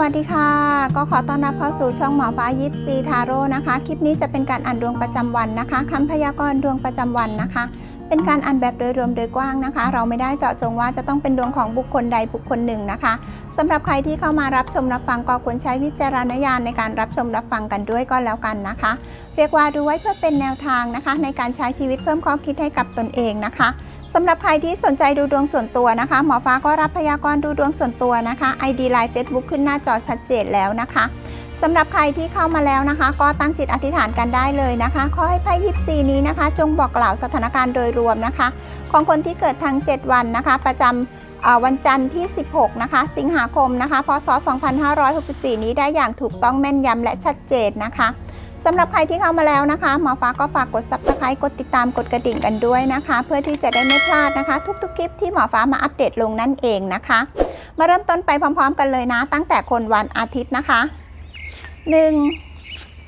วัสดีค่ะ ก็ขอต้อนรับเข้าสู่ช่องหมอฟ้ายิปซีทาโร่นะคะ คลิปนี้จะเป็นการอ่านดวงประจำวันนะคะคำพยากรณ์ดวงประจำวันนะคะ เป็นการอ่านแบบโดยรวมโดยกว้างนะคะ เราไม่ได้เจาะจงว่าจะต้องเป็นดวงของบุคคลใดบุคคลหนึ่งนะคะสำหรับใครที่เข้ามารับชมรับฟังก็ควรใช้วิจารณญาณในการรับชมรับฟังกันด้วยก็แล้วกันนะคะ เรียกว่าดูไว้เพื่อเป็นแนวทางนะคะ ในการใช้ชีวิตเพิ่มข้อคิดให้กับตนเองนะคะ สำหรับใครที่สนใจดูดวงส่วนตัวนะคะ หมอฟ้าก็รับพยากรณ์ดูดวงส่วนตัวนะคะ ID Line Facebook ขึ้นหน้าจอชัดเจนแล้วนะคะสำหรับใครที่เข้ามาแล้วนะคะ ก็ตั้งจิตอธิษฐานกันได้เลยนะคะ ขอให้ไพ่ยิปซีนี้นะคะ จงบอกกล่าวสถานการณ์โดยรวมนะคะ ของคนที่เกิดทั้ง 7 วันนะคะ ประจำวันจันทร์ที่ 16 นะคะ สิงหาคมนะคะ พศ 2564 นี้ได้อย่างถูกต้องแม่นยำและชัดเจนนะคะ สำหรับใครที่เข้ามาแล้วนะคะ หมอฟ้าก็ฝากกด subscribe กดติดตามกดกระดิ่งกันด้วยนะคะ เพื่อที่จะได้ไม่พลาดนะคะ ทุกๆคลิปที่หมอฟ้ามาอัปเดตลงนั่นเองนะคะ มาเริ่มต้นไปพร้อมๆ กันเลยนะ ตั้งแต่คนวันอาทิตย์นะคะ 1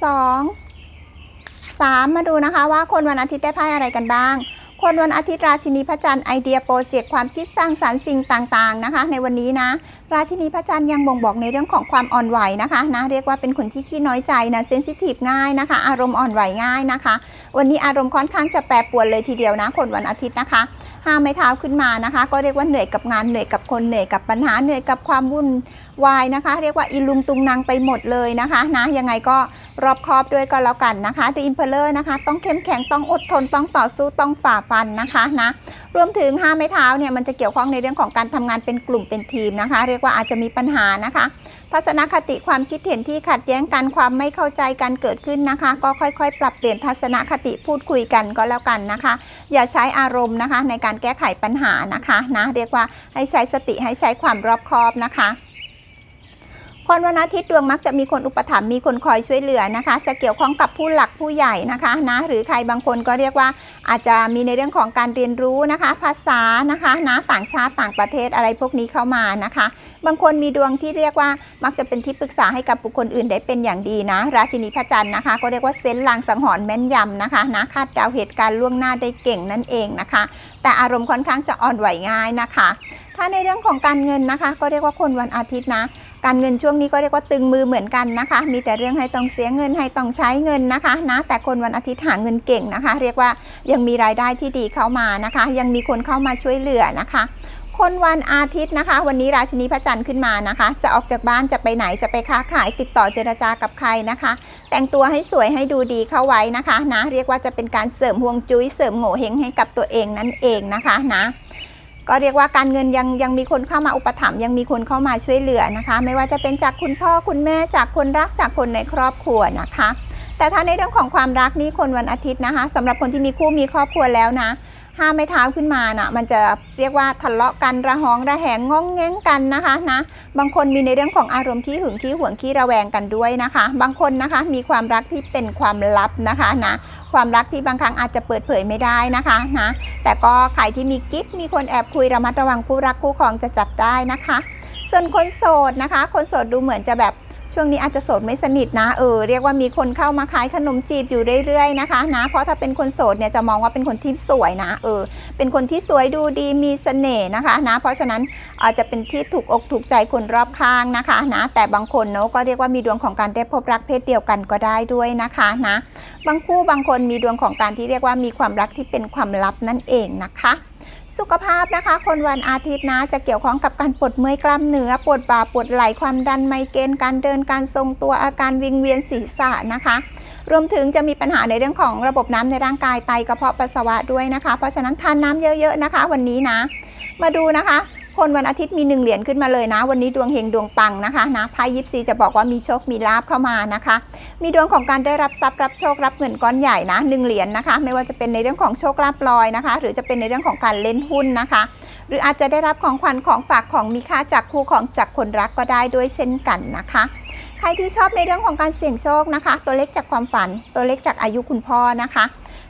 2 3 มาดูนะคะว่าคนวันอาทิตย์ได้ไพ่อะไรกันบ้าง คนวันอาทิตย์ราชินีพระจันทร์ไอเดียโปรเจกต์ความคิดสร้างสารรค์สิ่งต่างๆนะคะ ในวันนี้นะ ราชินีพระจันทร์ยังบ่งบอกในเรื่องของความอ่อนไหวนะคะนะเรียกว่าเป็นคนที่ขี้น้อยใจนะเซนซิทีฟง่ายนะคะ อารมณ์อ่อนไหวง่ายนะคะ วันนี้อารมณ์ค่อนข้างจะแปรปรวนเลยทีเดียวนะ คนวันอาทิตย์นะคะห้ามไม้เท้าขึ้นมานะคะ ก็เรียกว่าเหนื่อยกับงานเหนื่อยกับคนเหนื่อยกับปัญหาเหนื่อยกับความวุ่นวายนะคะ เรียกว่าอีลุมตุงนางไปหมดเลยนะคะนะยังไงก็รอบคอบด้วยก็แล้วกันนะคะ The Emperor นะคะ ต้องเข้มแข็งต้องอดทนต้องต่อสู้ต้องฝ่าฟันนะคะนะ รวมถึงห้าไม้เท้าเนี่ยมันจะเกี่ยวข้องในเรื่องของการทำงานเป็นกลุ่มเป็นทีมนะคะ เรียกว่าอาจจะมีปัญหานะคะ ทัศนคติความคิดเห็นที่ขัดแย้งกันความไม่เข้าใจกันเกิดขึ้นนะคะ ก็ค่อยๆ ปรับเปลี่ยนทัศนคติพูดคุยกันก็แล้วกันนะคะ อย่าใช้อารมณ์นะคะ ในการแก้ไขปัญหานะคะนะเรียกว่าให้ใช้สติให้ใช้ความรอบคอบนะคะ คนวันอาทิตย์ดวงมักจะมีคนอุปถัมภ์มีคนคอยช่วยเหลือนะคะ จะเกี่ยวข้องกับผู้หลักผู้ใหญ่นะคะนะหรือใครบางคนก็เรียกว่าอาจจะมีในเรื่องของการเรียนรู้นะคะ ภาษานะคะนะต่างชาติต่างประเทศอะไรพวกนี้เข้ามานะคะ บางคนมีดวงที่เรียกว่ามักจะเป็นที่ปรึกษาให้กับบุคคลอื่นได้เป็นอย่างดีนะ ราชินีพระจันทร์นะคะ ก็เรียกว่าเซนลางสังหรณ์แม่นยำนะคะนะคาดเดาเหตุการณ์ล่วงหน้าได้เก่งนั่นเองนะคะ แต่อารมณ์ค่อนข้างจะอ่อนไหวง่ายนะคะ ถ้าในเรื่องของการเงินนะคะ ก็เรียกว่าคนวันอาทิตย์นะ การเงินช่วงนี้ก็เรียกว่าตึงมือเหมือนกันนะคะ มีแต่เรื่องให้ต้องเสียเงินให้ต้องใช้เงินนะคะนะแต่คนวันอาทิตย์หาเงินเก่งนะคะ เรียกว่ายังมีรายได้ที่ดีเข้ามานะคะ ยังมีคนเข้ามาช่วยเหลือนะคะคนวันอาทิตย์นะคะ วันนี้ราชินีพระจันทร์ขึ้นมานะคะ จะออกจากบ้านจะไปไหนจะไปค้าขายติดต่อเจรจากับใครนะคะ แต่งตัวให้สวยให้ดูดีเข้าไว้นะคะนะเรียกว่าจะเป็นการเสริมฮวงจุ้ยเสริมโง่เฮงให้กับตัวเองนั่นเองนะคะนะ ก็เรียกว่าการเงินยังยังมีคนเข้ามาอุปถัมภ์ยังมีคนเข้ามาช่วยเหลือนะคะ ไม่ว่าจะเป็นจากคุณพ่อคุณแม่จากคนรักจากคนในครอบครัวนะคะ แต่ถ้าในเรื่องของความรักนี่คนวันอาทิตย์นะคะสำหรับคนที่มีคู่มีครอบครัวแล้วนะ ห้าไม่เท้าขึ้นมานะมันจะเรียกว่าทะเลาะกันระหองระแหงง้องแง้งกันนะคะนะบางคนมีในเรื่องของอารมณ์ขี้หึงขี้หวงขี้ระแวงกันด้วยนะคะ บางคนนะคะมีความรักที่เป็นความลับนะคะนะความรักที่บางครั้งอาจจะเปิดเผยไม่ได้นะคะนะแต่ก็ใครที่มีกิ๊กมีคนแอบคุยระมัดระวังคู่รักคู่ครองจะจับได้นะคะ ส่วนคนโสดนะคะ คนโสดดูเหมือนจะแบบ ช่วงนี้อาจจะโสดไม่สนิทนะเออเรียกว่ามีคนเข้ามาขายขนมจีบอยู่เรื่อยๆนะคะนะเพราะถ้าเป็นคนโสดเนี่ยจะมองว่าเป็นคนที่สวยนะเออเป็นคนที่สวยดูดีมีเสน่ห์นะคะนะเพราะฉะนั้นอาจจะเป็นที่ถูกอกถูกใจคนรอบข้างนะคะนะแต่บางคนเนาะก็เรียกว่ามีดวงของการได้พบรักเพศเดียวกันก็ได้ด้วยนะคะนะบางคู่บางคนมีดวงของการที่เรียกว่ามีความรักที่เป็นความลับนั่นเองนะคะ สุขภาพนะคะ คนวันอาทิตย์นะจะเกี่ยวข้องกับการปวดเมื่อยกล้ามเนื้อปวดบ่าปวดไหล่ความดันไมเกรนการเดินการทรงตัวอาการวิงเวียนศีรษะนะคะ รวมถึงจะมีปัญหาในเรื่องของระบบน้ำในร่างกายไตกระเพาะปัสสาวะด้วยนะคะ เพราะฉะนั้นทานน้ำเยอะๆนะคะ วันนี้นะ มาดูนะคะ คนวันอาทิตย์มีหนึ่งเหรียญขึ้นมาเลยนะ วันนี้ดวงเฮงดวงปังนะคะนะไพ่ยิปซีจะบอกว่ามีโชคมีลาบเข้ามานะคะ มีดวงของการได้รับทรัพย์รับโชครับเงินก้อนใหญ่นะหนึ่งเหรียญนะคะ ไม่ว่าจะเป็นในเรื่องของโชคลาภลอยนะคะ หรือจะเป็นในเรื่องของการเล่นหุ้นนะคะ หรืออาจจะได้รับของขวัญของฝากของมีค่าจากคู่ของจากคนรักก็ได้ด้วยเช่นกันนะคะใครที่ชอบในเรื่องของการเสี่ยงโชคนะคะ ตัวเลขจากความฝัน ตัวเลขจากอายุคุณพ่อนะคะ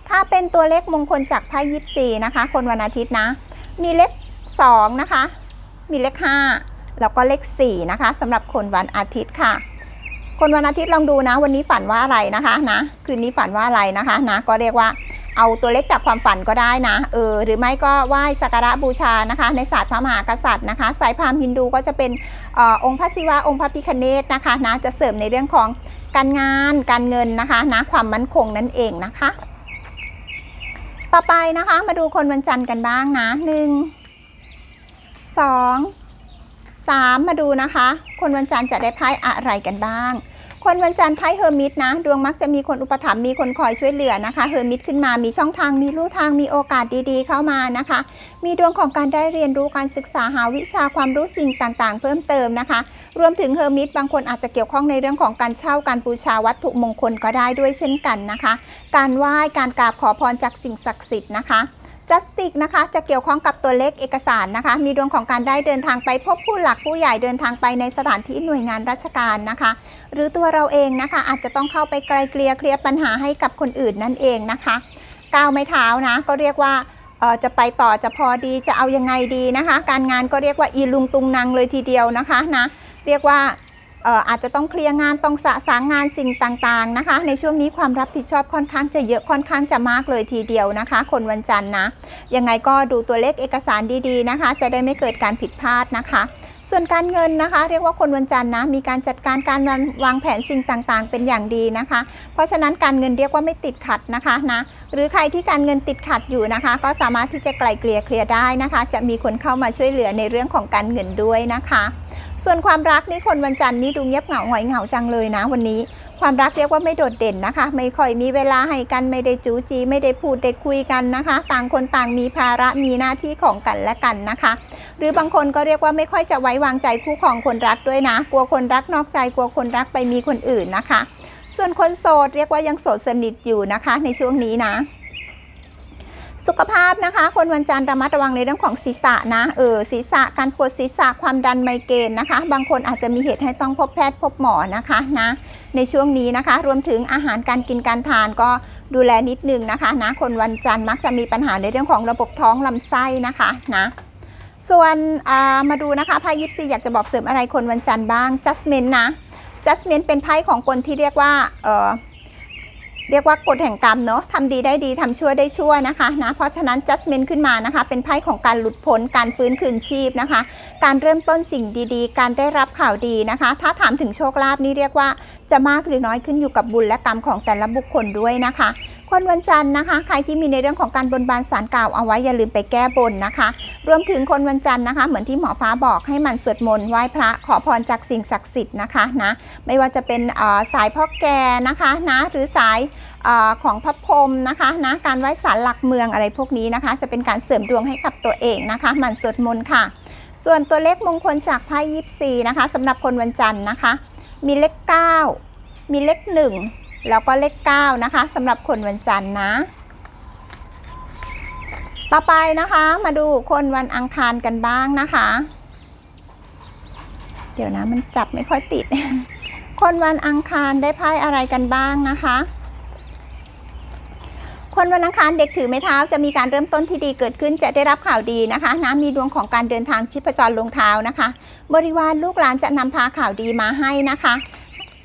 ถ้าเป็นตัวเลขมงคลจากไพ่ยิปซีนะคะ คนวันอาทิตย์นะ มีเลข 2 นะคะ มีเลข 5 แล้วก็เลข 4 นะคะสำหรับคนวันอาทิตย์ค่ะ คนวันอาทิตย์ลองดูนะ วันนี้ฝันว่าอะไรนะคะนะคืนนี้ฝันว่าอะไรนะคะนะก็เรียกว่าเอาตัวเลขจากความฝันก็ได้นะเออหรือไม่ก็ไหว้สักการะบูชานะคะ ในศาสตร์พระมหากษัตริย์นะคะ สายพราหมณ์ฮินดูก็จะเป็นอองค์พระศิวะองค์พระพิคเนตนะคะนะจะเสริมในเรื่องของการงานการเงินนะคะนะความมั่นคงนั่นเองนะคะ ต่อไปนะคะมาดูคนวันจันทร์กันบ้างนะหนึ่ง สองสามมาดูนะคะ คนวันจันทร์จะได้ไพ่อะไรกันบ้าง คนวันจันทร์ไพ่เฮอร์มิตนะ ดวงมักจะมีคนอุปถัมภ์มีคนคอยช่วยเหลือนะคะ เฮอร์มิตขึ้นมา มีช่องทาง มีลู่ทาง มีโอกาสดีๆ เข้ามานะคะ มีดวงของการได้เรียนรู้การศึกษาหาวิชาความรู้สิ่งต่างๆ เพิ่มเติมนะคะ รวมถึงเฮอร์มิตบางคนอาจจะเกี่ยวข้องในเรื่องของการเช่าการบูชาวัตถุมงคลก็ได้ด้วยเช่นกันนะคะ การไหว้ การกราบขอพรจากสิ่งศักดิ์สิทธิ์นะคะ จัสติกนะคะจะเกี่ยวข้องกับตัวเลขเอกสารนะคะ มีดวงของการได้เดินทางไปพบผู้หลักผู้ใหญ่เดินทางไปในสถานที่หน่วยงานราชการนะคะ หรือตัวเราเองนะคะ อาจจะต้องเข้าไปไกลเกลี่ยเคลียร์ปัญหาให้กับคนอื่นนั่นเองนะคะก้าวไม่เท้านะ ก็เรียกว่าจะไปต่อจะพอดีจะเอายังไงดีนะคะ การงานก็เรียกว่าอีลุงตุงนางเลยทีเดียวนะคะนะเรียกว่า อาจจะต้องเคลียร์งานต้องสะสางงานสิ่งต่างๆนะคะ ในช่วงนี้ความรับผิดชอบค่อนข้างจะเยอะค่อนข้างจะมากเลยทีเดียวนะคะ คนวันจันทร์นะยังไงก็ดูตัวเลขเอกสารดีๆนะคะ จะได้ไม่เกิดการผิดพลาดนะคะ ส่วนการเงินนะคะ เรียกว่าคนวันจันทร์นะมีการจัดการการวางวางแผนสิ่งต่างๆ เป็นอย่างดีนะคะ เพราะฉะนั้นการเงินเรียกว่าไม่ติดขัดนะคะนะหรือใครที่การเงินติดขัดอยู่นะคะ ก็สามารถที่จะไกลเกลี่ยเคลียร์ได้นะคะ จะมีคนเข้ามาช่วยเหลือในเรื่องของการเงินด้วยนะคะ ส่วนความรักนี่คนวันจันทร์นี่ดูเงียบเหงาหงอยเหงาจังเลยนะวันนี้ ความรักเรียกว่าไม่โดดเด่นนะคะ ไม่ค่อยมีเวลาให้กันไม่ได้จูจีไม่ได้พูดได้คุยกันนะคะ ต่างคนต่างมีภาระมีหน้าที่ของกันและกันนะคะ หรือบางคนก็เรียกว่าไม่ค่อยจะไว้วางใจคู่ครองคนรักด้วยนะ กลัวคนรักนอกใจกลัวคนรักไปมีคนอื่นนะคะ ส่วนคนโสดเรียกว่ายังโสดสนิทอยู่นะคะ ในช่วงนี้นะ สุขภาพนะคะ คนวันจันทร์ระมัดระวังในเรื่องของศีรษะนะเออศีรษะการปวดศีรษะความดันไมเกรนนะคะ บางคนอาจจะมีเหตุให้ต้องพบแพทย์พบหมอนะคะนะในช่วงนี้นะคะ รวมถึงอาหารการกินการทานก็ดูแลนิดนึงนะคะนะคนวันจันทร์มักจะมีปัญหาในเรื่องของระบบท้องลำไส้นะคะนะส่วนามาดูนะคะไพ่ยิปซีอยากจะบอกเสริมอะไรคนวันจันทร์บ้างจัสเมนนะจัสเมนเป็นไพ่ของคนที่เรียกว่าเออ เรียกว่ากฎแห่งกรรมเนาะทำดีได้ดีทำชั่วได้ชั่วนะคะนะเพราะฉะนั้น judgment ขึ้นมานะคะ เป็นไพ่ของการหลุดพ้นการฟื้นคืนชีพนะคะ การเริ่มต้นสิ่งดีๆ การได้รับข่าวดีนะคะ ถ้าถามถึงโชคลาภนี่เรียกว่าจะมากหรือน้อยขึ้นอยู่กับบุญและกรรมของแต่ละบุคคลด้วยนะคะ คนวันจันทร์นะคะ ใครที่มีในเรื่องของการบนบานสารกล่าวเอาไว้อย่าลืมไปแก้บนนะคะ รวมถึงคนวันจันทร์นะคะ เหมือนที่หมอฟ้าบอกให้มันสวดมนต์ไหว้พระขอพรจากสิ่งศักดิ์สิทธิ์นะคะนะไม่ว่าจะเป็นสายพ่อแก่นะคะนะหรือสายอของพระพรมนะคะนะการไหว้ศาลหลักเมืองอะไรพวกนี้นะคะ จะเป็นการเสริมดวงให้กับตัวเองนะคะมันสวดมนต์ค่ะ ส่วนตัวเลขมงคลจากไพ่ยิปซีนะคะสำหรับคนวันจันทร์นะคะ มีเลข 9 มีเลข 1 แล้วก็เลข 9 นะคะสำหรับคนวันจันทร์นะ ต่อไปนะคะมาดูคนวันอังคารกันบ้างนะคะ เดี๋ยวนะมันจับไม่ค่อยติด คนวันอังคารได้ไพ่อะไรกันบ้างนะคะคนวันอังคารเด็กถือไม้เท้าจะมีการเริ่มต้นที่ดีเกิดขึ้นจะได้รับข่าวดีนะคะนะมีดวงของการเดินทางชิพจรลงเท้านะคะ บริวารลูกหลานจะนำพาข่าวดีมาให้นะคะ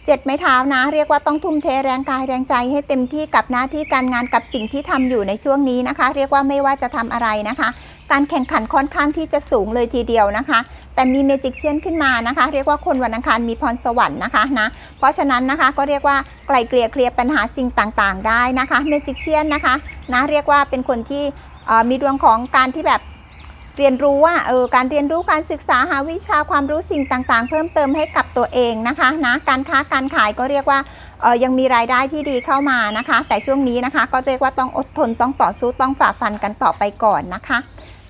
เจ็ดไม้เท้านะ เรียกว่าต้องทุ่มเทแรงกายแรงใจให้เต็มที่กับหน้าที่การงานกับสิ่งที่ทำอยู่ในช่วงนี้นะคะ เรียกว่าไม่ว่าจะทำอะไรนะคะ การแข่งขันค่อนข้างที่จะสูงเลยทีเดียวนะคะ แต่มีเมจิกเชียนขึ้นมานะคะ เรียกว่าคนวันอังคารมีพรสวรรค์นะคะนะเพราะฉะนั้นนะคะก็เรียกว่าไกลเกลี่ยเคลียร์ปัญหาสิ่งต่างๆ ได้นะคะเมจิกเชียนนะคะนะเรียกว่าเป็นคนที่มีดวงของการที่แบบ เรียนรู้ว่าเออการเรียนรู้การศึกษาหาวิชาความรู้สิ่งต่างๆ เพิ่มเติมให้กับตัวเองนะคะนะการค้าการขายก็เรียกว่าเออยังมีรายได้ที่ดีเข้ามานะคะ แต่ช่วงนี้นะคะก็เรียกว่าต้องอดทนต้องต่อสู้ต้องฝ่าฟันกันต่อไปก่อนนะคะ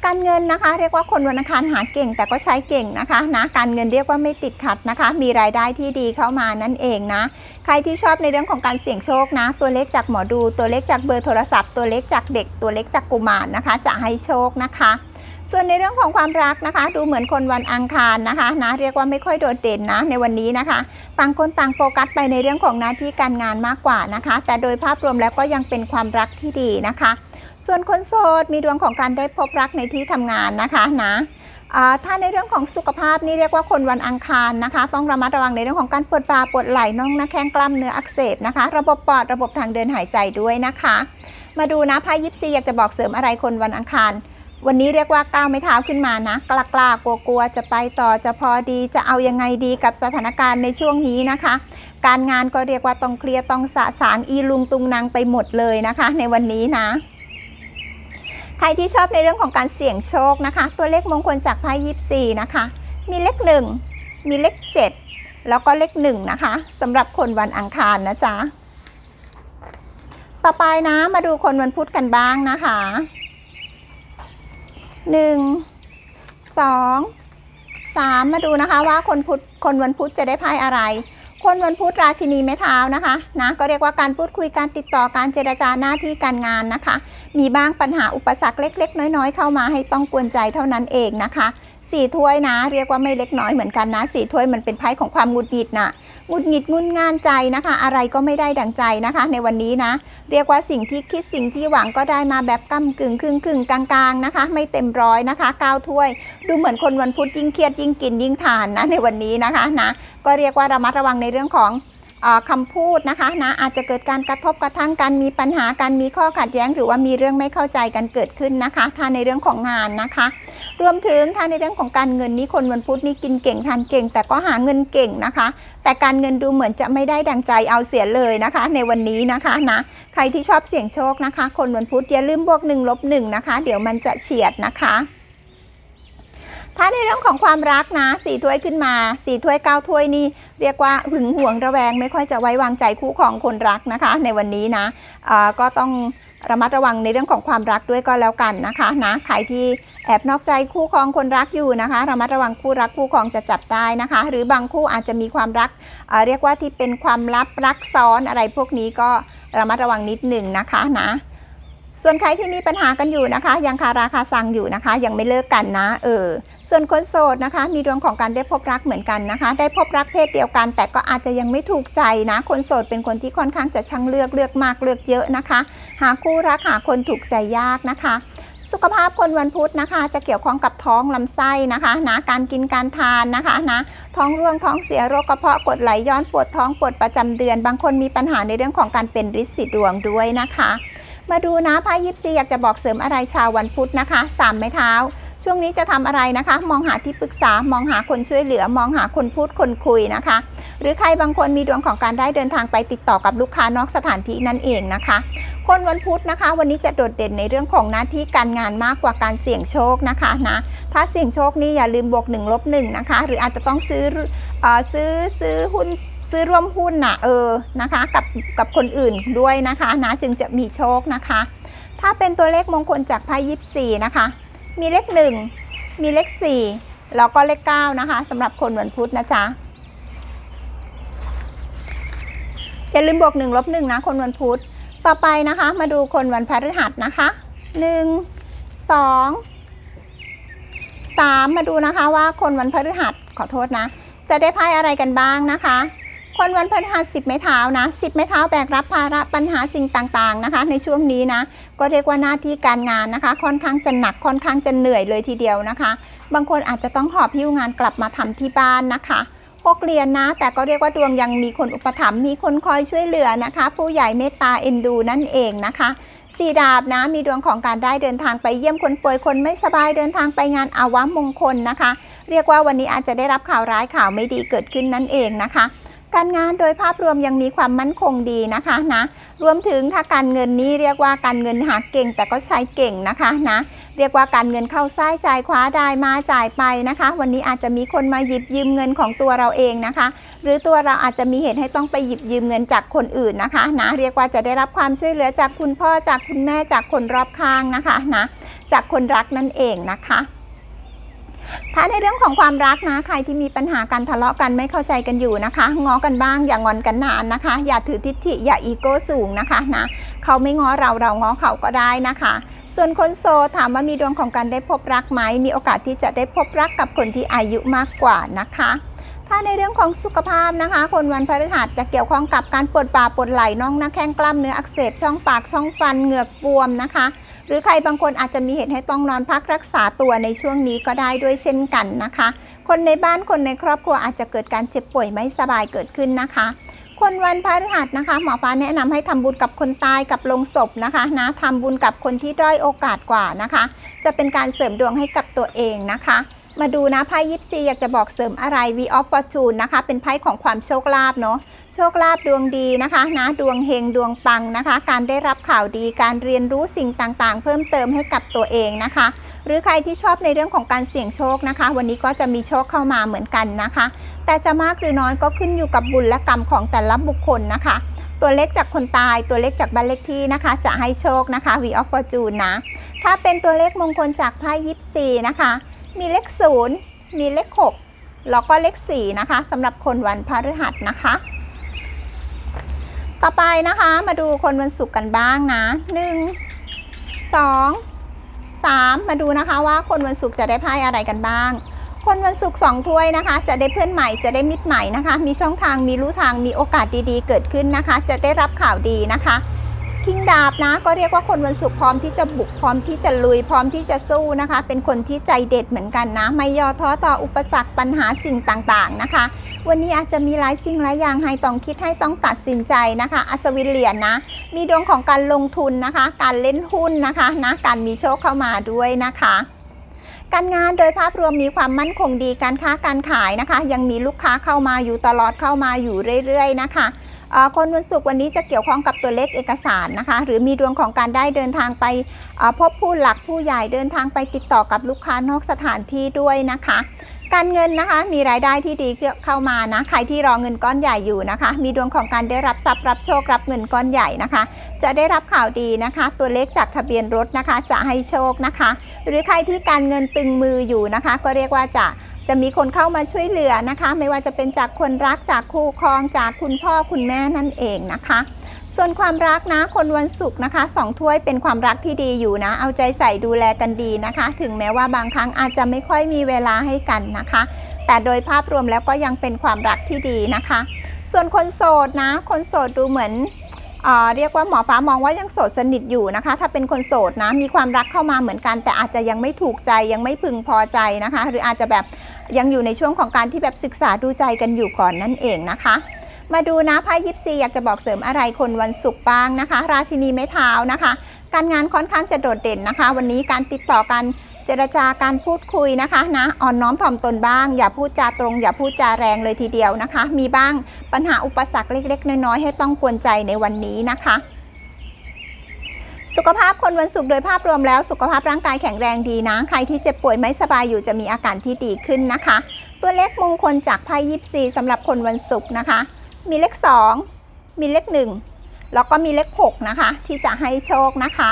การเงินนะคะ เรียกว่าคนวันอังคารหาเก่ง แต่ก็ใช้เก่งนะคะนะการเงินเรียกว่าไม่ติดขัดนะคะ มีรายได้ที่ดีเข้ามานั่นเองนะใครที่ชอบในเรื่องของการเสี่ยงโชคนะ ตัวเลขจากหมอดู ตัวเลขจากเบอร์โทรศัพท์ ตัวเลขจากเด็กตัวเลขจากกุมารนะคะ จะให้โชคนะคะ ส่วนในเรื่องของความรักนะคะ ดูเหมือนคนวันอังคารนะคะนะเรียกว่าไม่ค่อยโดดเด่นนะในวันนี้นะคะต่างคนต่างโฟกัสไปในเรื่องของหน้าที่การงานมากกว่านะคะ แต่โดยภาพรวมแล้วก็ยังเป็นความรักที่ดีนะคะ ส่วนคนโสดมีดวงของการได้พบรักในที่ทำงานนะคะนะถ้าในเรื่องของสุขภาพนี่เรียกว่าคนวันอังคารนะคะ ต้องระมัดระวังในเรื่องของการปวดบ่าปวดไหล่น่องหน้าแข้งกล้ามเนื้ออักเสบนะคะ ระบบปอดระบบทางเดินหายใจด้วยนะคะ มาดูนะไพ่ยิปซีอยากจะบอกเสริมอะไรคนวันอังคาร วันนี้เรียกว่าก้าวไม่เท้าขึ้นมานะ กล้ากล้ากลัวกลัวๆจะไปต่อจะพอดีจะเอายังไงดีกับสถานการณ์ในช่วงนี้นะคะ การงานก็เรียกว่าต้องเคลียร์ต้องสะสางอีลุงตุงนางไปหมดเลยนะคะ ในวันนี้นะใครที่ชอบในเรื่องของการเสี่ยงโชคนะคะ ตัวเลขมงคลจากไพ่ยิปซีนะคะ มีเลขหนึ่งมีเลขเจ็ดแล้วก็เลขหนึ่งนะคะสำหรับคนวันอังคารนะจ๊ะต่อไปนะมาดูคนวันพุธกันบ้างนะคะ หนึ่งสองสามมาดูนะคะว่าคนพุธคนวันพุธจะได้ไพ่อะไร คนวันพุธราชินีไม้เท้านะคะนะก็เรียกว่าการพูดคุยการติดต่อการเจรจาหน้าที่การงานนะคะ มีบ้างปัญหาอุปสรรคเล็ก ๆ น้อยๆ เข้ามาให้ต้องกวนใจเท่านั้นเองนะคะสี่ถ้วยนะ เรียกว่าไม่เล็กน้อยเหมือนกันนะสี่ถ้วยมันเป็นไพ่ของความหงุดหงิดน่ะ งุดหงิดงุนงานใจนะคะ อะไรก็ไม่ได้ดังใจนะคะ ในวันนี้นะ เรียกว่าสิ่งที่คิดสิ่งที่หวังก็ได้มาแบบก้ากึ่งครึ่งครึ่งกลางๆนะคะ ไม่เต็มร้อยนะคะเก้าถ้วย ดูเหมือนคนวันพุธยิ่งเครียดยิ่งกินยิ่งทานนะในวันนี้นะคะนะก็เรียกว่าระมัดระวังในเรื่องของ คำพูดนะคะนะอาจจะเกิดการกระทบกระทั่งกันมีปัญหาการมีข้อขัดแย้ง หรือว่ามีเรื่องไม่เข้าใจกันเกิดขึ้นนะคะถ้าในเรื่องของงานนะคะ รวมถึงถ้าในเรื่องของการเงินนี้คนวันพุธนี่กินเก่งทานเก่ง แต่ก็หาเงินเก่งนะคะ แต่การเงินดูเหมือนจะไม่ได้ดังใจเอาเสียเลยนะคะ ในวันนี้นะคะนะใครที่ชอบเสี่ยงโชคนะคะ คนวันพุธอย่าลืมบวกหนึ่งลบหนึ่งนะคะ เดี๋ยวมันจะเฉียดนะคะ ถ้าในเรื่องของความรักนะสี่ถ้วยขึ้นมาสี่ถ้วยเก้าถ้วยนี่เรียกว่าหึงหวงระแวง ไม่ค่อยจะไว้วางใจคู่ของคนรักนะคะ ในวันนี้นะก็ต้องระมัดระวังในเรื่องของความรักด้วยก็แล้วกันนะคะนะใครที่แอบนอกใจคู่ครองคนรักอยู่นะคะระมัดระวังคู่รักคู่ครองจะจับได้นะคะ หรือบางคู่อาจจะมีความรักอ่าเรียกว่าที่เป็นความลับรักซ้อนอะไรพวกนี้ก็ระมัดระวังนิดหนึ่งนะคะนะ ส่วนใครที่มีปัญหากันอยู่นะคะ ยังคาราคาซังอยู่นะคะ ยังไม่เลิกกันนะ เออ ส่วนคนโสดนะคะ มีดวงของการได้พบรักเหมือนกันนะคะ ได้พบรักเพศเดียวกัน แต่ก็อาจจะยังไม่ถูกใจนะ คนโสดเป็นคนที่ค่อนข้างจะช่างเลือกเลือกมากเลือกเยอะนะคะ หาคู่รักหาคนถูกใจยากนะคะสุขภาพคนวันพุธนะคะ จะเกี่ยวข้องกับท้องลำไส้นะคะนะการกินการทานนะคะนะท้องร่วงท้องเสียโรคกระเพาะกรดไหลย้อนปวดท้องปวดประจำเดือน บางคนมีปัญหาในเรื่องของการเป็นริดสีดวงด้วยนะคะ มาดูนะไพ่ยิปซีอยากจะบอกเสริมอะไรชาววันพุธนะคะสามไม้เท้า ช่วงนี้จะทำอะไรนะคะ มองหาที่ปรึกษามองหาคนช่วยเหลือ มองหาคนพูดคนคุยนะคะ หรือใครบางคนมีดวงของการได้เดินทางไปติดต่อกับลูกค้านอกสถานที่นั่นเองนะคะ คนวันพุธนะคะ วันนี้จะโดดเด่นในเรื่องของหน้าที่การงานมากกว่าการเสี่ยงโชคนะคะนะถ้าเสี่ยงโชคนี่อย่าลืมบวก1ลบ1นะคะหรืออาจจะต้องซื้ออซื้อซื้อหุ้น ซื้อร่วมหุ้นน่ะเออนะคะกับกับคนอื่นด้วยนะคะนะจึงจะมีโชคนะคะ ถ้าเป็นตัวเลขมงคลจากไพ่ยิปซีนะคะ มีเลขหนึ่งมีเลขสี่แล้วก็เลขเก้านะคะสำหรับคนวันพุธนะจ๊ะอย่าลืมบวกหนึ่งลบหนึ่งนะคนวันพุธต่อไปนะคะ มาดูคนวันพฤหัสนะคะหนึ่งสองสามมาดูนะคะว่าคนวันพฤหัสขอโทษนะ จะได้ไพ่อะไรกันบ้างนะคะ คนวันพฤหัสิบไม้เท้านะสิบไม้เท้าแบกรับภาระปัญหาสิ่งต่างๆนะคะ ในช่วงนี้นะ ก็เรียกว่าหน้าที่การงานนะคะ ค่อนข้างจะหนักค่อนข้างจะเหนื่อยเลยทีเดียวนะคะ บางคนอาจจะต้องหอบพิ้วงานกลับมาทำที่บ้านนะคะพวกเรียนนะ แต่ก็เรียกว่าดวงยังมีคนอุปถัมภ์มีคนคอยช่วยเหลือนะคะ ผู้ใหญ่เมตตาเอ็นดูนั่นเองนะคะสีดาบนะมีดวงของการได้เดินทางไปเยี่ยมคนป่วยคนไม่สบายเดินทางไปงานอาวะมงคลนะคะ เรียกว่าวันนี้อาจจะได้รับข่าวร้ายข่าวไม่ดีเกิดขึ้นนั่นเองนะคะ การงานโดยภาพรวมยังมีความมั่นคงดีนะคะนะรวมถึงถ้าการเงินนี้เรียกว่าการเงินหาเก่งแต่ก็ใช้เก่งนะคะนะเรียกว่าการเงินเข้าซ้ายจ่ายขวาได้มาจ่ายไปนะคะ วันนี้อาจจะมีคนมาหยิบยืมเงินของตัวเราเองนะคะ หรือตัวเราอาจจะมีเหตุให้ต้องไปหยิบยืมเงินจากคนอื่นนะคะนะเรียกว่าจะได้รับความช่วยเหลือจากคุณพ่อจากคุณแม่จากคนรอบข้างนะคะนะจากคนรักนั่นเองนะคะ ถ้าในเรื่องของความรักนะ ใครที่มีปัญหาการทะเลาะกันไม่เข้าใจกันอยู่นะคะ ง้อกันบ้างอย่างอนกันนานนะคะ อย่าถือทิฐิอย่าอีโก้สูงนะคะนะเขาไม่ง้อเราเราง้อเขาก็ได้นะคะ ส่วนคนโสดถามว่ามีดวงของการได้พบรักไหมมีโอกาสที่จะได้พบรักกับคนที่อายุมากกว่านะคะถ้าในเรื่องของสุขภาพนะคะ คนวันพฤหัสจะเกี่ยวข้องกับการปวดบ่าปวดไหล่น่องหน้าแข้งกล้ามเนื้ออักเสบช่องปากช่องฟันเหงือกบวมนะคะ หรือใครบางคนอาจจะมีเหตุให้ต้องนอนพักรักษาตัวในช่วงนี้ก็ได้ด้วยเช่นกันนะคะ คนในบ้านคนในครอบครัวอาจจะเกิดการเจ็บป่วยไม่สบายเกิดขึ้นนะคะคนวันพฤหัสนะคะหมอฟ้าแนะนำให้ทำบุญกับคนตายกับลงศพนะคะนะทำบุญกับคนที่ด้อยโอกาสกว่านะคะ จะเป็นการเสริมดวงให้กับตัวเองนะคะ มาดูนะไพ่ยิปซีอยากจะบอกเสริมอะไร V of Fortune นะคะ เป็นไพ่ของความโชคลาภเนาะโชคลาภดวงดีนะคะนะดวงเฮงดวงปังนะคะ การได้รับข่าวดีการเรียนรู้สิ่งต่างๆ เพิ่มเติมให้กับตัวเองนะคะ หรือใครที่ชอบในเรื่องของการเสี่ยงโชคนะคะ วันนี้ก็จะมีโชคเข้ามาเหมือนกันนะคะ แต่จะมากหรือน้อยก็ขึ้นอยู่กับบุญและกรรมของแต่ละบุคคลนะคะตัวเลขจากคนตายตัวเลขจากบ้านเลขที่นะคะ จะให้โชคนะคะ V of Fortune นะ ถ้าเป็นตัวเลขมงคลจากไพ่ยิปซีนะคะ มีเลข0มีเลข6แล้วก็เลข4นะคะสำหรับคนวันพฤหัสนะคะ ต่อไปนะคะ มาดูคนวันศุกร์กันบ้างนะ1 2 3มาดูนะคะว่าคนวันศุกร์จะได้ไพ่อะไรกันบ้าง คนวันศุกร์สองถ้วยนะคะ จะได้เพื่อนใหม่จะได้มิตรใหม่นะคะ มีช่องทางมีรู้ทางมีโอกาสดีๆ เกิดขึ้นนะคะ จะได้รับข่าวดีนะคะ คิงดาบนะ ก็เรียกว่าคนวันศุกร์พร้อมที่จะบุกพร้อมที่จะลุยพร้อมที่จะสู้นะคะ เป็นคนที่ใจเด็ดเหมือนกันนะ ไม่ย่อท้อต่ออุปสรรคปัญหาสิ่งต่างๆนะคะ วันนี้อาจจะมีหลายสิ่งหลายอย่างให้ต้องคิดให้ต้องตัดสินใจนะคะ อัศวินเหรียญนะมีดวงของการลงทุนนะคะ การเล่นหุ้นนะคะนะการมีโชคเข้ามาด้วยนะคะการงานโดยภาพรวมมีความมั่นคงดีการค้าการขายนะคะ ยังมีลูกค้าเข้ามาอยู่ตลอดเข้ามาอยู่เรื่อย ๆ นะคะ คนวันศุกร์วันนี้จะเกี่ยวข้องกับตัวเลขเอกสารนะคะ หรือมีดวงของการได้เดินทางไปพบผู้หลักผู้ใหญ่เดินทางไปติดต่อกับลูกค้านอกสถานที่ด้วยนะคะการเงินนะคะมีรายได้ที่ดีเข้ามานะใครที่รอเงินก้อนใหญ่อยู่นะคะ มีดวงของการได้รับทรัพย์รับโชครับเงินก้อนใหญ่นะคะ จะได้รับข่าวดีนะคะ ตัวเลขจากทะเบียนรถนะคะ จะให้โชคนะคะ หรือใครที่การเงินตึงมืออยู่นะคะ ก็เรียกว่าจะ จะมีคนเข้ามาช่วยเหลือนะคะ ไม่ว่าจะเป็นจากคนรักจากคู่ครองจากคุณพ่อคุณแม่นั่นเองนะคะ ส่วนความรักนะคนวันศุกร์นะคะสองถ้วยเป็นความรักที่ดีอยู่นะ เอาใจใส่ดูแลกันดีนะคะ ถึงแม้ว่าบางครั้งอาจจะไม่ค่อยมีเวลาให้กันนะคะ แต่โดยภาพรวมแล้วก็ยังเป็นความรักที่ดีนะคะ ส่วนคนโสดนะ คนโสดดูเหมือน เรียกว่าหมอฟ้ามองว่ายังโสดสนิทอยู่นะคะ ถ้าเป็นคนโสดนะมีความรักเข้ามาเหมือนกัน แต่อาจจะยังไม่ถูกใจยังไม่พึงพอใจนะคะ หรืออาจจะแบบยังอยู่ในช่วงของการที่แบบศึกษาดูใจกันอยู่ก่อนนั่นเองนะคะมาดูนะไพ่ยิปซีอยากจะบอกเสริมอะไรคนวันศุกร์บ้างนะคะ ราชินีไม้เท้านะคะ การงานค่อนข้างจะโดดเด่นนะคะ วันนี้การติดต่อกัน เจรจาการพูดคุยนะคะนะอ่อนน้อมถ่อมตนบ้าง อย่าพูดจาตรง อย่าพูดจาแรงเลยทีเดียวนะคะ มีบ้างปัญหาอุปสรรคเล็ก ๆ น้อยๆให้ต้องกวนใจในวันนี้นะคะสุขภาพคนวันศุกร์โดยภาพรวมแล้วสุขภาพร่างกายแข็งแรงดีนะ ใครที่เจ็บป่วยไม่สบายอยู่จะมีอาการที่ดีขึ้นนะคะ ตัวเลขมงคลจากไพ่ยิปซีสำหรับคนวันศุกร์นะคะ มีเลข 2 มีเลข 1 แล้วก็มีเลข 6 นะคะ ที่จะให้โชคนะคะ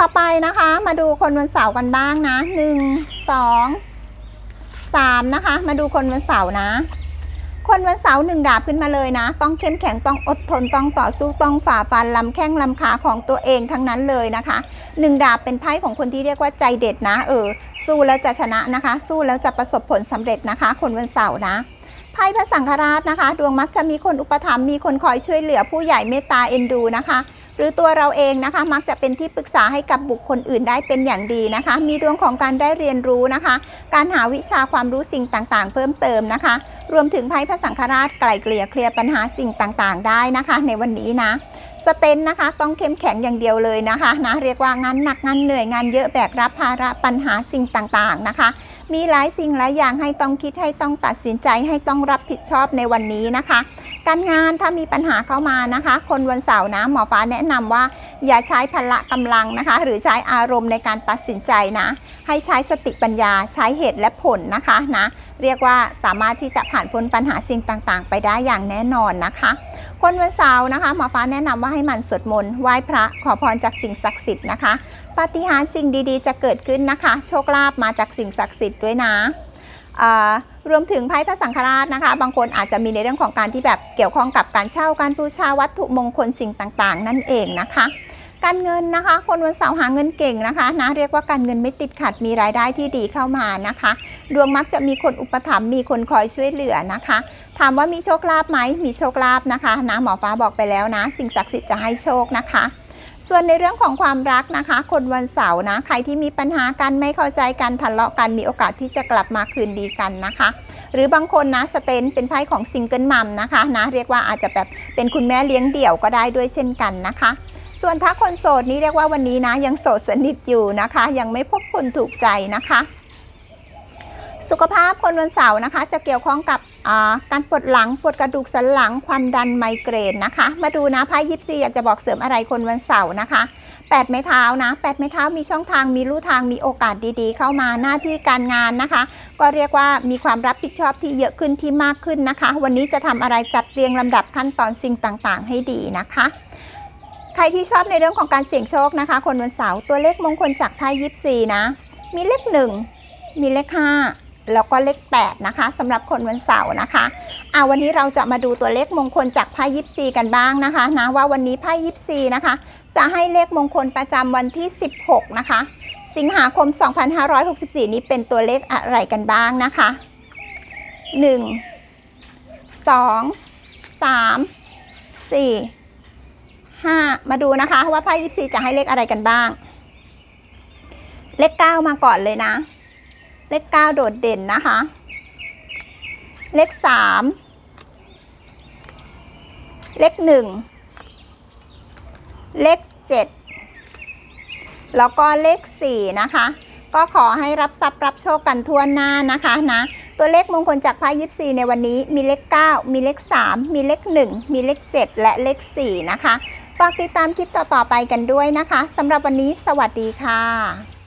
ต่อไปนะคะมาดูคนวันเสาร์กันบ้างนะ1 2 3นะคะ มาดูคนวันเสาร์นะ คนวันเสาร์หนึ่งดาบขึ้นมาเลยนะ ต้องเข้มแข็งต้องอดทนต้องต่อสู้ต้องฝ่าฟันลำแข้งลำขาของตัวเองทั้งนั้นเลยนะคะหนึ่งดาบเป็นไพ่ของคนที่เรียกว่าใจเด็ดนะ เออ สู้แล้วจะชนะนะคะ สู้แล้วจะประสบผลสำเร็จนะคะ คนวันเสาร์นะไพ่พระสังฆราชนะคะ ดวงมักจะมีคนอุปถัมภ์มีคนคอยช่วยเหลือผู้ใหญ่เมตตาเอ็นดูนะคะ หรือตัวเราเองนะคะ มักจะเป็นที่ปรึกษาให้กับบุคคลอื่นได้เป็นอย่างดีนะคะ มีดวงของการได้เรียนรู้นะคะ การหาวิชาความรู้สิ่งต่างๆ เพิ่มเติมนะคะ รวมถึงไพ่พระสังฆราชไกล่เกลี่ยเคลียร์ปัญหาสิ่งต่างๆ ได้นะคะ ในวันนี้นะสเตนนะคะต้องเข้มแข็งอย่างเดียวเลยนะคะนะเรียกว่างานหนักงานเหนื่อยงานเยอะแบกรับภาระปัญหาสิ่งต่างๆนะคะ มีหลายสิ่งหลายอย่างให้ต้องคิดให้ต้องตัดสินใจให้ต้องรับผิดชอบในวันนี้นะคะ การงานถ้ามีปัญหาเข้ามานะคะ คนวันเสาร์นะหมอฟ้าแนะนำว่า อย่าใช้พละกำลังนะคะ หรือใช้อารมณ์ในการตัดสินใจนะ ให้ใช้สติปัญญาใช้เหตุและผลนะคะนะเรียกว่าสามารถที่จะผ่านพ้นปัญหาสิ่งต่างๆ ไปได้อย่างแน่นอนนะคะ คนวันเสาร์นะคะหมอฟ้าแนะนำว่าให้หมันสวดมนต์ไหว้พระขอพรจากสิ่งศักดิ์สิทธิ์นะคะ ปาฏิหาริย์สิ่งดีๆ จะเกิดขึ้นนะคะ โชคลาภมาจากสิ่งศักดิ์สิทธิ์ด้วยนะรวมถึงไพ่พระสังฆราชนะคะ บางคนอาจจะมีในเรื่องของการที่แบบเกี่ยวข้องกับการเช่าการบูชาวัตถุมงคลสิ่งต่างๆ นั่นเองนะคะ การเงินนะคะ คนวันเสาร์หาเงินเก่งนะคะนะเรียกว่าการเงินไม่ติดขัดมีรายได้ที่ดีเข้ามานะคะ ดวงมักจะมีคนอุปถัมภ์มีคนคอยช่วยเหลือนะคะ ถามว่ามีโชคลาภไหมมีโชคลาภนะคะนะหมอฟ้าบอกไปแล้วนะ สิ่งศักดิ์สิทธิ์จะให้โชคนะคะ ส่วนในเรื่องของความรักนะคะ คนวันเสาร์นะใครที่มีปัญหากันไม่เข้าใจกันทะเลาะกันมีโอกาสที่จะกลับมาคืนดีกันนะคะ หรือบางคนนะสเตนเป็นไพ่ของซิงเกิลมัมนะคะนะเรียกว่าอาจจะแบบเป็นคุณแม่เลี้ยงเดี่ยวก็ได้ด้วยเช่นกันนะคะ ส่วนถ้าคนโสดนี้เรียกว่าวันนี้นะยังโสดสนิทอยู่นะคะ ยังไม่พบคนถูกใจนะคะ สุขภาพคนวันเสาร์นะคะ จะเกี่ยวข้องกับาการปวดหลังปวดกระดูกสันหลังความดันไมเกรนนะคะ มาดูนะไพ่ยิปซีอยากจะบอกเสริมอะไรคนวันเสาร์นะคะแปดไม้เท้านะแปดไม้เท้ามีช่องทางมีลู่ทางมีโอกาสดีๆ เข้ามาหน้าที่การงานนะคะ ก็เรียกว่ามีความรับผิดชอบที่เยอะขึ้นที่มากขึ้นนะคะ วันนี้จะทำอะไรจัดเรียงลำดับขั้นตอนสิ่งต่างๆ ให้ดีนะคะใครที่ชอบในเรื่องของการเสี่ยงโชคนะคะ คนวันเสาร์ตัวเลขมงคลจากไพ่ยิปซีนะ มีเลขหนึ่งมีเลขห้า แล้วก็เลข 8 นะคะสำหรับคนวันเสาร์นะคะอ่าวันนี้เราจะมาดูตัวเลขมงคลจากไพ่ยิปซีกันบ้างนะคะนะว่าวันนี้ไพ่ยิปซีนะคะ จะให้เลขมงคลประจำวันที่ 16 นะคะ สิงหาคม 2564 นี้เป็นตัวเลขอะไรกันบ้างนะคะ 1 2 3 4 5 มาดูนะคะว่าไพ่ยิปซีจะให้เลขอะไรกันบ้าง เลข 9 มาก่อนเลยนะ เลข9โดดเด่นนะคะ เลข3เลข1เลข7แล้วก็เลข4นะคะ ก็ขอให้รับทรัพย์รับโชคกันทั่วหน้านะคะนะ ตัวเลขมงคลจากไพ่ยิปซีในวันนี้มีเลข 9 มีเลข 3 มีเลข 1 มีเลข 7 และเลข 4 นะคะฝากติดตามคลิปต่อ ๆ ไปกันด้วยนะคะสำหรับวันนี้สวัสดีค่ะ